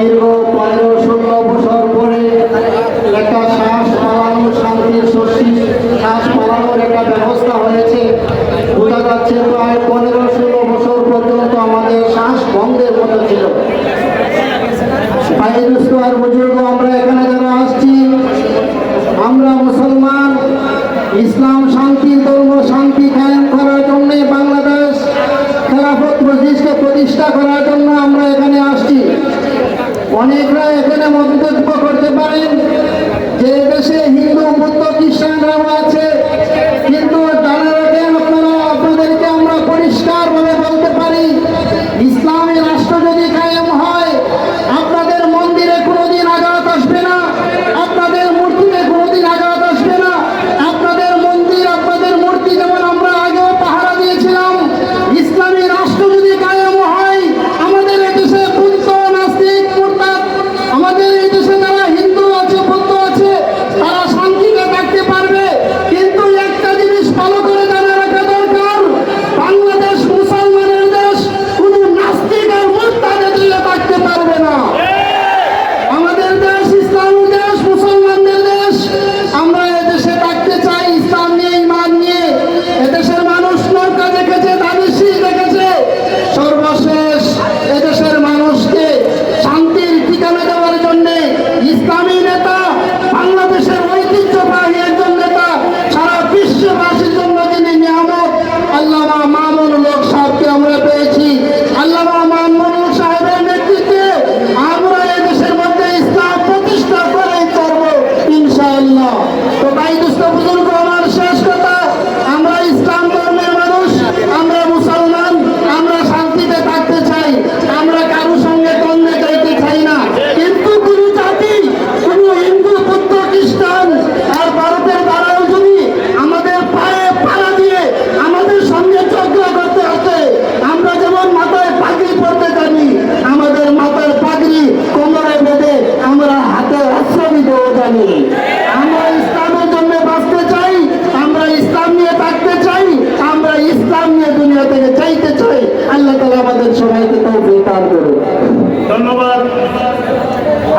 দীর্ঘ পনেরো ষোলো বছর পরে একটা শ্বাস পালানো শান্তি শস্যি শ্বাস পালানোর একটা ব্যবস্থা হয়েছে। বোঝা যাচ্ছে প্রায় পনেরো ষোলো বছর পর্যন্ত আমাদের শ্বাস বন্ধের মতো ছিল। আমরা এখানে যারা আসছি, আমরা মুসলমান, ইসলাম অনেকরা এখানে মন্তব্য করতে পারেন।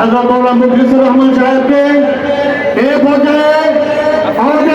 আল্লাহ মৌলা মুখলিসুর রহমান সাহেবকে এ পর্যায়ে আমাদের